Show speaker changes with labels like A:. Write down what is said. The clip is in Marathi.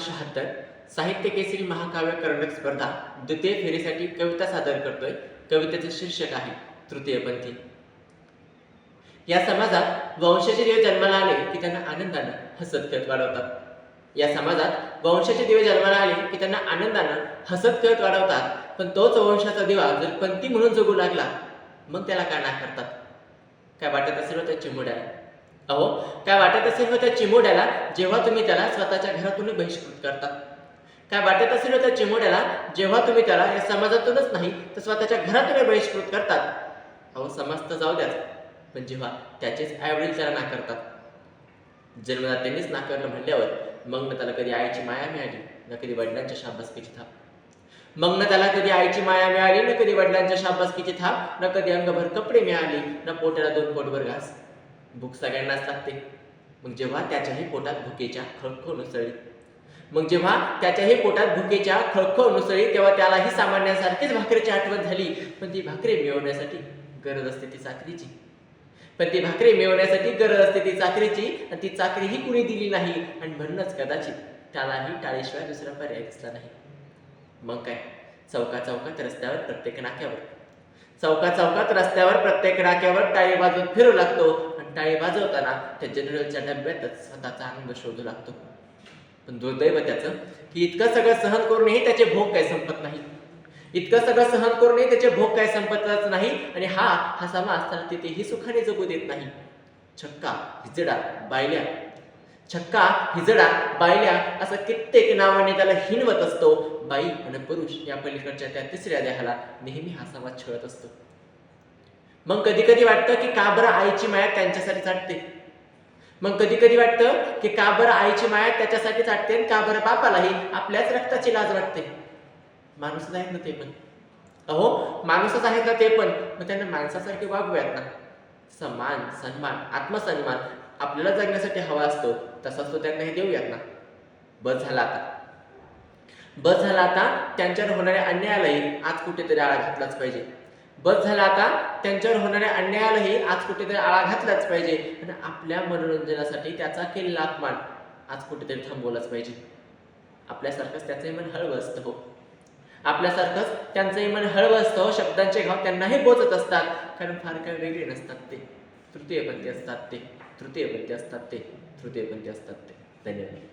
A: शहात्तर साहित्य केसरी महाकाव्य कर्णक स्पर्धा द्वितीय फेरीसाठी कविता सादर करतोय. कवितेचे शीर्षक आहे तृतीयपंथी या समाजात वंशाचे दिवे जन्माला आले की त्यांना आनंदानं हसत खेळत वाढवतात. या समाजात वंशाचे दिवे जन्माला आले की त्यांना आनंदानं हसत खेळत वाढवतात. पण तोच वंशाचा दिवा जर पंथी म्हणून जगू लागला मग त्याला काय नाकारतात? काय वाटत असेल हो त्या चिमुड्याला अहो काय वाटत असेल हो त्या चिमोड्याला जेव्हा तुम्ही त्याला स्वतःच्या घरातून बहिष्कृत करता? काय वाटत असेल हो त्या चिमोड्याला जेव्हा तुम्ही त्याला या समाजातूनच नाही तर स्वतःच्या घरातून बहिष्कृत करतात? अहो समाज तर जाऊ द्याच पण जेव्हा त्याचेच आईवडील त्याला नाकारतात? जन्मदात्यांनीच नाकारलं म्हणल्यावर मग ना त्याला कधी आईची माया मिळाली ना कधी वडिलांच्या शाबासकीची थाप. मग ना त्याला कधी आईची माया मिळाली ना कधी वडिलांच्या शाबासकीची थाप ना कधी अंगभर कपडे मिळाले ना पोटाला दोन पोटभर घास. भूक सगळ्यांनाच लागते मग जेव्हा त्याच्याही पोटात भुकेच्या खळखळ नुसळली मग जेव्हा त्याच्याही पोटात भुकेच्या खळखळ नुसळली तेव्हा त्यालाही सामान्यासारखीच भाकरीची आठवण झाली. पण ती भाकरी मिळवण्यासाठी गरज असते ती चाकरीची पण ती भाकरी मिळवण्यासाठी गरज असते ती चाकरीची आणि ती चाकरीही कुणी दिली नाही. आणि म्हणूनच कदाचित त्यालाही टाळीशिवाय दुसरा पर्याय दिसला नाही. मग काय? चौका चौकात रस्त्यावर प्रत्येक नाक्यावर. चौका चौकात रस्त्यावर प्रत्येक नाक्यावर टाळी बाजून फिरू लागतो. टाळी वाजवताना त्या जनरलच्या डब्यातच स्वतःचा आनंद शोधू लागतो. पण दुर्दैव त्याचं की इतकं सगळं सहन करूनही त्याचे भोग काय संपत नाही. इतकं सगळं सहन करूनही त्याचे भोग काय संपतच नाही आणि हा हा समाज त्याला तिथेही सुखाने जगू देत नाही. छक्का हिजडा बायल्या. छक्का हिजडा बायल्या असं कित्येक नावाने त्याला हिनवत असतो. बाई आणि पुरुष या पलीकडच्या त्या तिसऱ्या देहाला नेहमी हा समाज छळत असतो. मग कधी कधी वाटतं की का बरं आईची माया त्यांच्यासाठी चाटते मग कधी कधी वाटतं की का बरं आईची माया त्याच्यासाठी चाटते आणि का बरं बापालाही आपल्याच रक्ताची लाज वाटते? माणूसच आहेत ना ते पण. अहो माणूसच आहेत ना ते पण. मग त्यांना माणसासारखे वागूयात ना. सन्मान सन्मान आत्मसन्मान आपल्याला जगण्यासाठी हवा असतो तसाच तो त्यांना हे देऊयात ना. बस झाला आता. बस झाला आता त्यांच्यावर होणाऱ्या अन्यायालाही आज कुठेतरी आळा घातलाच पाहिजे. बस झाला आता. त्यांच्यावर होणाऱ्या अन्यायालाही आज कुठेतरी आळा घातलाच पाहिजे. आणि आपल्या मनोरंजनासाठी त्याचा केलेला अपमान आज कुठेतरी थांबवलाच पाहिजे. आपल्यासारखंच त्याचंही मन हळवं असतं हो. आपल्यासारखंच त्यांचंही मन हळवं असतं हो. शब्दांचे घाव त्यांनाही बोचत असतात. कारण फार काही वेगळे नसतात ते. तृतीयपंथी असतात ते. तृतीयपंथी असतात ते. तृतीयपंथी असतात ते. धन्यवाद.